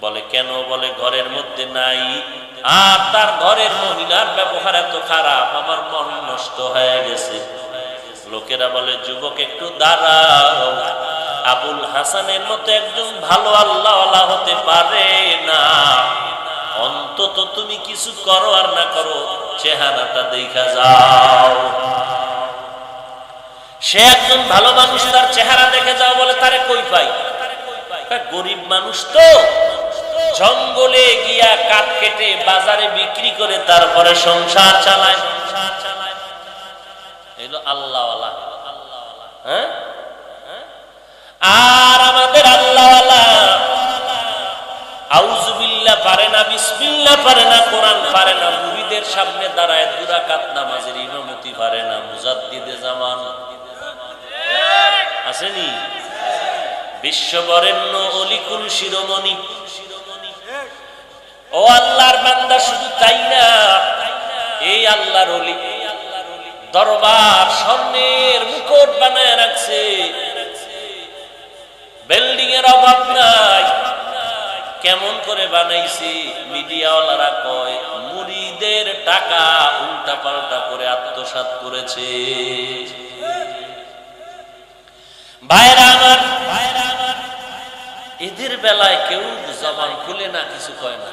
বলে, কেন? বলে, ঘরের মধ্যে নাই। আর তার ঘরের মহিলার ব্যবহার এত খারাপ, আমার মন নষ্ট হয়ে গেছে। লোকেরা বলে, যুবক, একটু দাঁড়াও। আবুল হাসানের মতো একজন ভালো আল্লাহ হতে পারে না। অন্তত তুমি কিছু করো আর না করো, চেহারাটা দেখা যাও। সে একজন ভালো মানুষ, তার চেহারা দেখে যাও বলে, তারে কই পাই? গরিব মানুষ তো। জঙ্গলে গিয়া কাঠ কেটে বাজারে বিক্রি করে তারপরে সংসার চালায়। এগুলো আল্লাহ হ্যাঁ? আর আমাদের আল্লাহ আউজুবিল্লাহ পারে না, বিসমিল্লাহ পারে না, কোরআন পারে না, মুরিদের সামনে দাঁড়ায় দুরাকাত নামাজের ইমামতি পারে না, মুজাদ্দিদে জামান। আসেনি? বিশ্ববরেণ্য অলিকুল শিরোমণি। ও আল্লাহর বান্দা, শুধু তাই না, এই আল্লাহর অলি দরবার স্বর্ণের মুকুট বানায় রাখছে। বিল্ডিং এর অভাব নাই, কেমন করে বানাইছি, মিডিয়াওয়ালারা কয় মুড়িদের টাকা উল্টা পাল্টা করে আত্মসাৎ করেছে। এদের বেলায় কেউ জবান খুলে না, কিছু কয় না।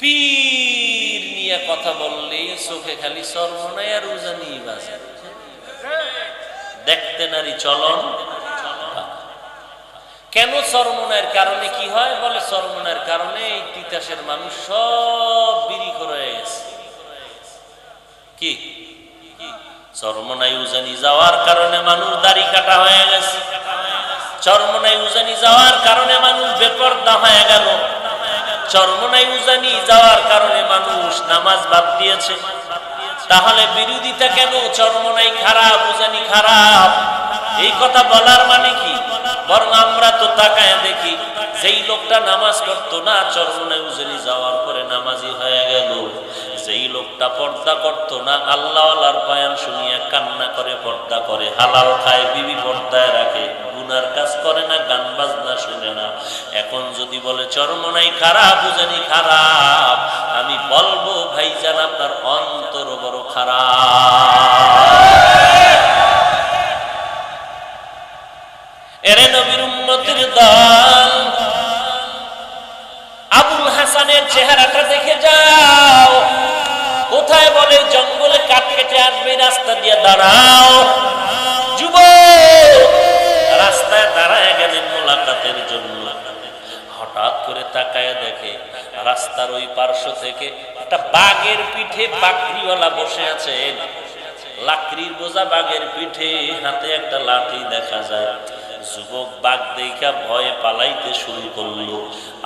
পীর নিয়ে কথা বললে চোখে খালি সর্বনায় আর উজানি বাজে। দেখতে নারী চলন। কেন চরমনের কারণে কি হয়? বলে চরমনের কারণে এই তিতাসের মানুষ সব বিড়ি করে গেছে। কি? চরমনাই উজানি যাওয়ার কারণে মানুষ দাড়ি কাটা হয়ে গেছে। চরমনাই উজানি যাওয়ার কারণে মানুষ বেপর্দা হয়ে গেল। চরমনাই উজানি যাওয়ার কারণে মানুষ নামাজ বাদ দিয়েছে। তাহলে বিরোধিতা কেন? চরমনাই খারাপ, উজানি খারাপ। এই কথা বলার মানে কি? বরং আমরা তো তাকায় দেখি, যেই লোকটা নামাজ করতো না চরমনাই উজানি যাওয়ার পরে নামাজি হয়ে গেল। যেই লোকটা পর্দা করতো না আল্লাহ আল্লাহর বয়ান শুনিয়া কান্না করে পর্দা করে, হালাল খায়, বিবি পর্দায় রাখে। গুনার কাজ করে না, গান বাজনা শুনে না। এখন যদি বলে চরমনাই খারাপ জানি খারাপ, আমি বলব ভাইজান আপনার অন্তর বড় খারাপ। এরে নবীর উম্মতির দল, আবুল হাসানের চেহারাটা দেখে যাও। কোথায় বলে, জঙ্গলে কাঠ কেটে আসবে, রাস্তা দিয়ে দাঁড়াও। যুব রাস্তায় দাঁড়ায় গেলেন মোলাকাতের জন্য। হঠাৎ করে তাকায় দেখে রাস্তার ওই পার্শ্ব থেকে একটা বাঘের পিঠে বাকরিওয়ালা বসে আছেন লাকড়ির বোঝা বাঘের পিঠে, হাতে একটা লাঠি দেখা যায়। যুবক বাঘ দেখা ভয়ে পালাইতে শুরু করল।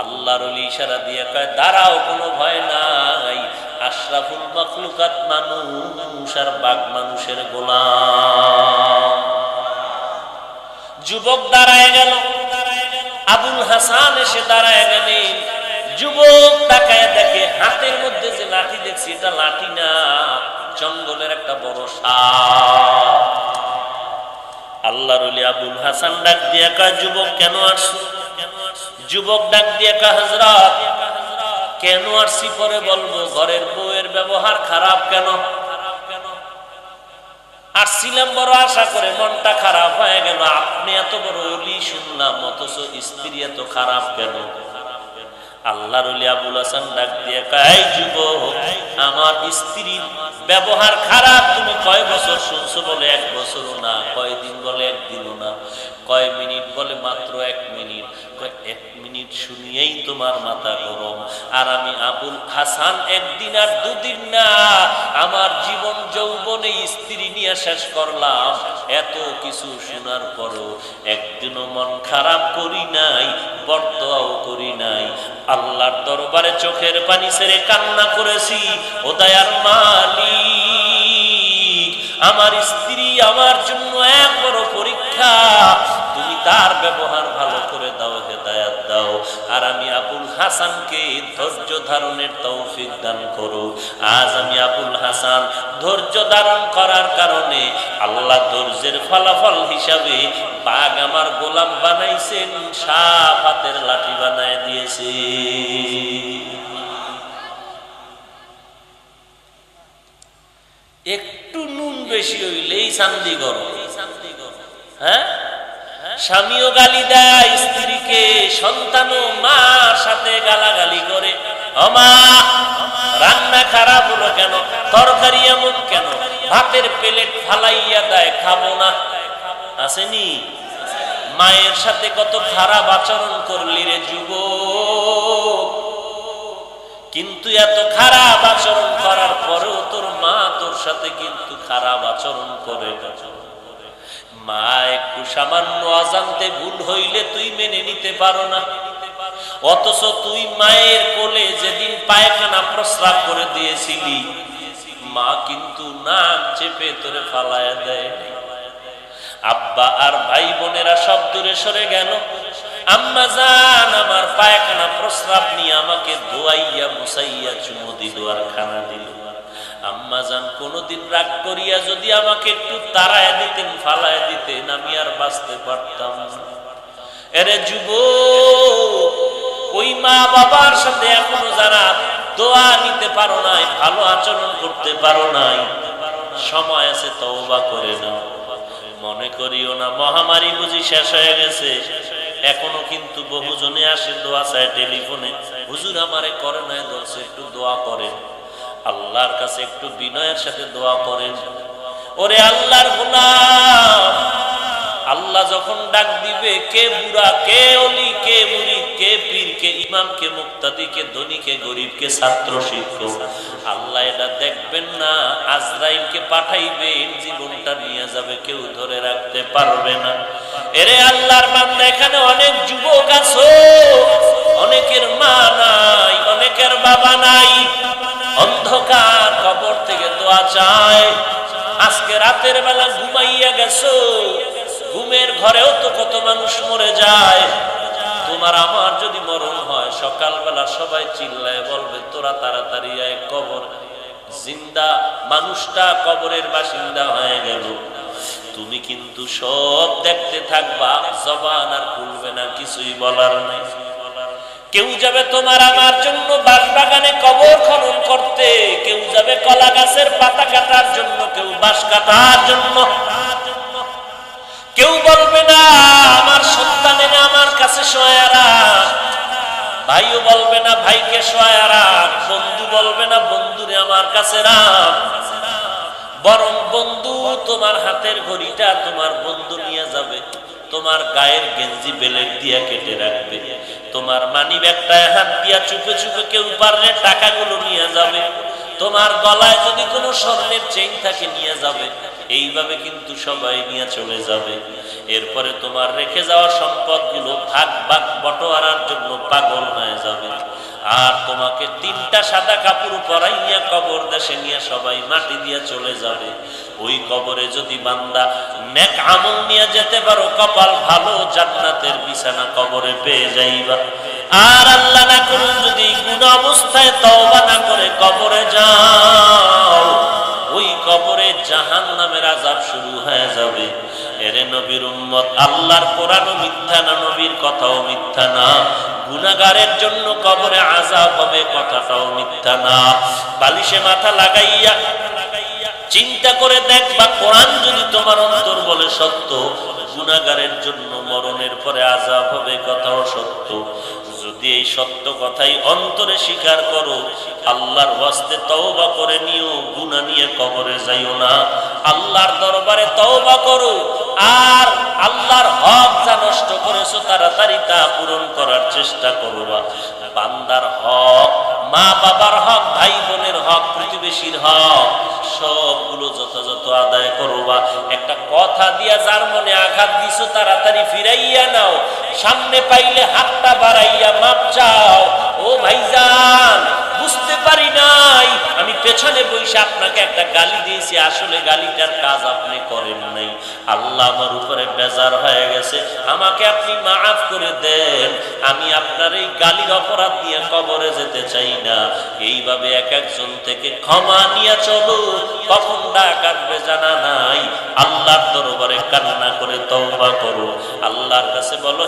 আল্লাহর ইশারা দিয়ে কয়, দাঁড়াও, কোনো ভয় নাই। আশরাফুল মখলুকাত মানুষ আর বাঘ মানুষের গোলাম। যুবক দাঁড়ায় গেল। আবুল হাসান এসে দাঁড়ায় গেলেন। যুবক তাকায় দেখে হাতের মধ্যে যে লাঠি দেখছি, এটা লাঠি না, জঙ্গলের একটা বড় সাপ। আল্লাহর আবুল হাসান ডাক দিয়া কয়, যুবক, কেন আসছো? যুবক ডাক দিয়া কয় হজরত কেন আসছি পরে বলব, ঘরের বউয়ের ব্যবহার খারাপ কেন? আসছিলাম বড় আশা করে, মনটা খারাপ হয়ে গেল। আপনি এত বড় শুনলাম, অথচ স্ত্রী এত খারাপ কেন? আল্লাহর আবুল হাসান ডাক দিয়ে কয় যুব আমার স্ত্রীর ব্যবহার খারাপ, তুমি কয় বছর শুনছো বলে? এক বছরও না, কয় দিন বলে একদিনও না। কয় মিনিট বলে, মাত্র এক মিনিট। এক মিনিট শুনিয়েই তোমার মাথা গরম। আর আমি আবুল হাসান একদিন আর দুদিন না, আমার জীবন স্ত্রী নিয়ে শেষ করলাম, এত কিছু শোনার পরও একদিনও মন খারাপ করি নাই বর্তাও করি নাই। আল্লাহর দরবারে চোখের পানি সেরে কান্না করেছি, ও দয়ার মালিক, আমার স্ত্রী আমার জন্য এক বড় হাসানকে ধৈর্য ধারণের তৌফিক দান করো। আজ আমি আবুল হাসান ধৈর্য ধারণ করার কারণে আল্লাহ ধৈর্যের ফলাফল হিসাবে বাঘ আমার গোলাম বানাইছেন সাপ হাতের লাঠি বানায় দিয়েছে। একটু নুন বেশি হইলেই শান্তি গরম। হ্যাঁ? স্বামীও গালি দেয়, স্ত্রীকে, সন্তানও মার সাথে গালাগালি করে। অমা, রান্না খারাপ হলো কেন? তরকারি এমন কেন? ভাতের প্লেট ফালাইয়া দেয়, খাব না। আসেনি? মায়ের সাথে কত খারাপ আচরণ করলি রে যুবক। কিন্তু এত খারাপ আচরণ করার পরেও তোর মা তোর সাথে কিন্তু খারাপ আচরণ করে। মা, একটু সামান্য অজান্তে ভুল হইলে তুই মেনে নিতে পারো না। অথচ তুই মায়ের কোলে যেদিন পায়খানা প্রস্রাব করে দিয়েছিলি, মা কিন্তু চেপে তোরে দেয়। আব্বা আর ভাই বোনেরা সব দূরে সরে গেল। আম্মা জান, আমার পায়খানা প্রস্রাব নিয়ে আমাকে ধোয়াইয়া মুসাইয়া চুমো দিল আর খানা দিল। আম্মা কোনোদিন রাগ করিয়া যদি আমাকে একটু তাড়ায় দিতেন, ফালায় দিতেন, আমি আর বাঁচতে পারতাম এরে যুব ওই মা বাবার সাথে এখনও যারা দোয়া নিতে পারো নাই, ভালো আচরণ করতে পারো নাই, সময় আছে তওবা করে নাও। মনে করিও না, মহামারী বুঝি শেষ হয়ে গেছে। এখনও কিন্তু বহুজনে আসে দোয়া চায় টেলিফোনে। হুজুর আমারে করে নাই দোষে একটু দোয়া করেন। আল্লাহর কাছে একটু বিনয়ের সাথে দোয়া করেন। ওরে আল্লাহর গোলাম, আল্লাহ যখন ডাক দিবে, কে বুড়া, কে অলি, কে মুড়ি কে পীর, কে ইমাম, কে মুক্তাদি, কে ধনী, কে গরিব, কে ছাত্র, শিক্ষক, আল্লাহ এটা দেখবেন না, আজরাইলকে পাঠাইবেন, জীবনটা নিয়ে যাবে, কেউ ধরে রাখতে পারবে না। এরে আল্লাহর বান্দা, এখানে অনেক যুবক আছো, অনেকের মা নাই, অনেকের বাবা নাই। অন্ধকার কবর থেকে দোয়া চায়। আজকে রাতের বেলা ঘুমাইয়া গেছো। ঘুমের ঘরেও তো কত মানুষ মরে যায়। তোমার আমার যদি মরণ হয়, সকালবেলা সবাই চিল্লায় বলবে, তোরা তাড়াতাড়ি আয়, কবর। জিন্দা মানুষটা কবরের বাসিন্দা হয়ে গেল। তুমি কিন্তু সব দেখতে থাকবা, জবান আর খুলবে না, কিছুই বলার নাই। কেউ যাবে তোমার আমার জন্য বাগানে কবর খনন করতে, কেউ যাবে কলা গাছের পাতা কাটার জন্য, কেউ বাঁশ কাটার জন্য। কেউ বলবে, না, আমার সন্তানে না আমার কাছে সয়ারা ভাইও বলবে, না, ভাইকে সয়ারা বন্ধু বলবে, না, বন্ধুরে আমার কাছে রাখ বরং বন্ধু, তোমার হাতের ঘড়িটা তোমার বন্ধু নিয়ে যাবে। তোমার গায়ের গেঞ্জি বেলেট দিয়া কেটে রাখবে। তোমার মানি ব্যাগটায় হাত দিয়া চুপে চুপে কেউ পারলে টাকাগুলো নিয়ে যাবে। তোমার গলায় যদি কোনো স্বর্ণের চেইন থাকে নিয়ে যাবে। এইভাবে কিন্তু সবাই নিয়ে চলে যাবে। এরপরে তোমার রেখে যাওয়া সম্পদগুলো ভাগ ভাগ বটোয়ারার জন্য পাগল হয়ে যাবে। আর তোমাকে তিনটা সাদা কাপড় পরাইয়া কবর দেশে নিয়ে সবাই মাটি দিয়ে চলে যাবে। ওই কবরে যদি বান্দা নেক আমল নিয়ে যেতে পারো, কপাল ভালো, জান্নাতের বিছানা কবরে পেয়ে যাইবা। আর আল্লাহ না করুন যদি কোন অবস্থায় তওবা না করে কবরে যাও, ওই কবরে জাহান নামের আজাব শুরু হয়ে যাবে। এরে নবীর উম্মত, আল্লাহর কোরআন মিথ্যা না, নবীর কথাও মিথ্যা না। গুনাগারের জন্য কবরে আজাব হবে কথাটাও মিথ্যা না। বালিশে মাথা লাগাইয়া, চিন্তা করে দেখবা কোরআন যদি তোমার অন্তর বলে সত্য গুনাগারের জন্য মরণের পরে আজাব হবে কথাও সত্য। যদি এই সত্য কথাই অন্তরে স্বীকার করো, আল্লাহর ওয়াস্তে তওবা করে নিও, গুনাহ নিয়ে কবরে যাইও না। আল্লাহর দরবারে তওবা করো, আর আল্লাহর হক যা নষ্ট করেছ তাড়াতাড়ি তা পূরণ করার চেষ্টা করবা। বান্দার হক মা বাবার হক ভাই বোনের হক, প্রতিবেশীর হক সবগুলো যথাযথ আদায় করবা, একটা কথা দিয়া যার মনে আঘাত দিছো তাড়াতাড়ি ফিরাইয়া নাও, সামনে পাইলে হাতটা বাড়াইয়া মাপ চাও। ও ভাইজান, বুঝতে পারি নাই পেছনে বসে আপনাকে একটা গালি দিয়েছি, আসলে গালিটার কাজ আপনি করেন নাই। আল্লাহ আমার উপরে বেজার হয়ে গেছে। আমাকে আপনি মাফ করে দেন। আমি আপনার এই গালির অপরাধ নিয়ে কবরে যেতে চাই না। এইভাবে এক একজন থেকে ক্ষমা নিয়ে চলো কখন ডাক আসবে জানা নাই। আল্লাহর দরবারে কান্না করে তওবা করো আল্লাহর কাছে বলো